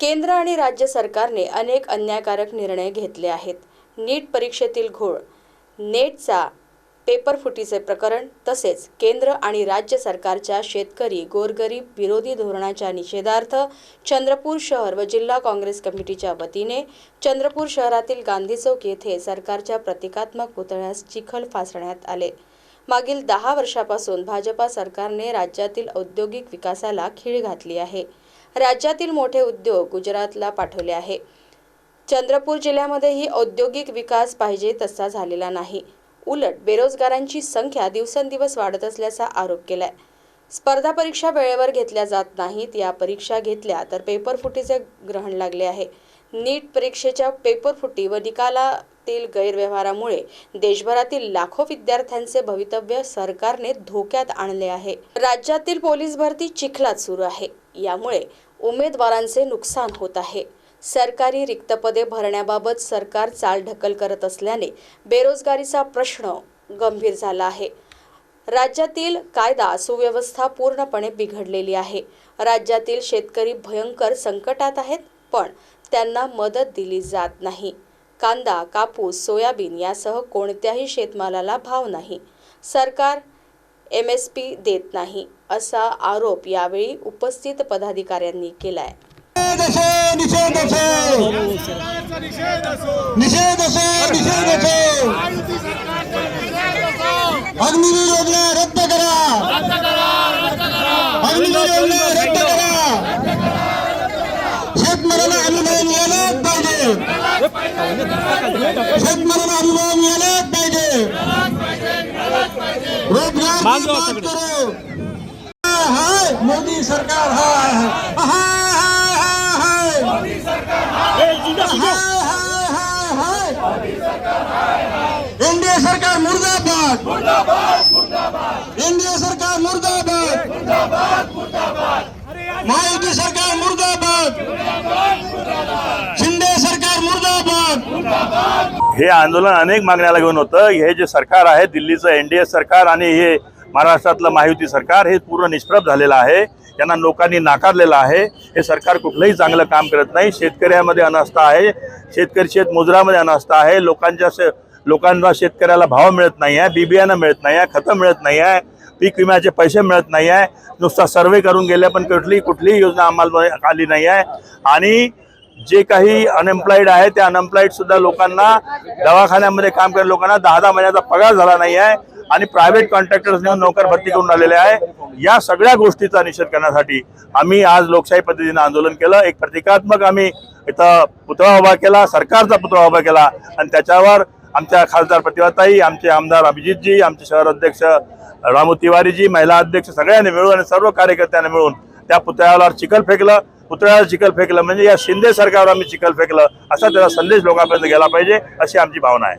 केंद्र आणि राज्य सरकारने अनेक अन्यायकारक निर्णय घेतले आहेत. नीट परीक्षेतील घोळ नेटचा पेपरफुटीचे प्रकरण तसेच केंद्र आणि राज्य सरकारच्या शेतकरी गोरगरीब विरोधी धोरणाच्या निषेधार्थ चंद्रपूर शहर व जिल्हा काँग्रेस कमिटीच्या वतीने चंद्रपूर शहरातील गांधी चौक येथे सरकारच्या प्रतिकात्मक पुतळ्यास चिखल फासण्यात आले. मागील दहा वर्षापासून भाजपा सरकारने राज्यातील औद्योगिक विकासाला खीळ घातली आहे. राज्यातील मोठे उद्योग गुजरातला पाठवले आहे. चंद्रपूर जिल्ह्यामध्येही औद्योगिक विकास पाहिजे तसा झालेला नाही. उलट बेरोजगारांची संख्या दिवसेंदिवस वाढत असल्याचा आरोप केलाय. स्पर्धा परीक्षा वेळेवर घेतल्या जात नाहीत. या परीक्षा घेतल्या तर पेपर फुटीचे ग्रहण लागले आहे. नीट परीक्षेच्या पेपर फुटी व निकालातील गैरव्यवहारामुळे देशभरातील लाखो विद्यार्थ्यांचे भवितव्य सरकारने धोक्यात आणले आहे. राज्यातील पोलीस भरती चिखलात सुरू आहे. यामुळे उमेदवारांचे नुकसान होत आहे. सरकारी रिक्त पदे भरण्याबाबत सरकार चालढकल करत असल्याने बेरोजगारीचा प्रश्न गंभीर झाला आहे. राज्यातील कायदा सुव्यवस्था पूर्णपणे बिघडलेली आहे. राज्यातील शेतकरी भयंकर संकटात आहेत पण त्यांना मदत दिली जात नाही. कांदा कापूस सोयाबीन यासह कोणत्याही शेतमालाला भाव नाही. सरकार एम एस पी देत नाही असा आरोप यावेळी उपस्थित पदाधिकाऱ्यांनी केलाय. निषेध योजना रद्द करा. शेतमालाला अनुदान पाहिजे. शेतमालाला अनुदान मिळालंच पाहिजे रोजगार हाय मोदी सरकार हाय हाय हाय. हाय एनडीए सरकार मुर्दाबाद एनडीए सरकार मुर्दाबाद महायुती सरकार मुर्दाबाद शिंदे सरकार मुर्दाबाद हे आंदोलन अनेक मागण्याला घेऊन होतं. हे जे सरकार आहे दिल्लीचं एन डी ए सरकार आणि हे महाराष्ट्रातलं महायुती सरकार हे पूर्ण निष्प्रभ झालेलं आहे. त्यांना लोकांनी नाकारलेलं आहे. हे सरकार कुठलंही चांगलं काम करत नाही. शेतकऱ्यामध्ये अनास्था आहे. शेतकरी शेतमजुरामध्ये अनास्था आहे. लोकांच्या शे- लोकांना शेतकऱ्याला भाव मिळत नाही आहे. बिबियाणं मिळत नाही आहे. खतं मिळत नाही आहे. पीक विम्याचे पैसे मिळत नाही आहे. नुसता सर्वे करून गेल्या पण कुठली कुठलीही योजना अंमलबजावणी आली नाही आहे. आणि जे काही अनएम्प्लॉईड आहे त्या अनएम्प्लॉईड सुद्धा लोकांना दवाखान्यामध्ये काम करणाऱ्या लोकांना दहा दहा महिन्याचा पगार झाला नाही आहे आणि प्रायव्हेट कॉन्ट्रॅक्टर्स नेऊन नोकर भरती करून आलेले आहे. या सगळ्या गोष्टीचा निषेध करण्यासाठी आम्ही आज लोकशाही पद्धतीनं आंदोलन केलं. एक प्रतिकात्मक आम्ही इथं पुतळा उभा केला सरकारचा पुतळा उभा केला आणि त्याच्यावर आमच्या खासदार प्रतिभाताई आमचे आमदार अभिजितजी आमचे शहर अध्यक्ष रामू तिवारीजी महिला अध्यक्ष सगळ्यांनी मिळून आणि सर्व कार्यकर्त्यांनी मिळून त्या पुतळ्यावर चिखल फेकलं. पुतळ्याला चिखल फेकलं. म्हणजे या शिंदे सरकारवर आम्ही चिखल फेकलं. असा त्याचा संदेश लोकांपर्यंत गेला पाहिजे अशी आमची भावना आहे.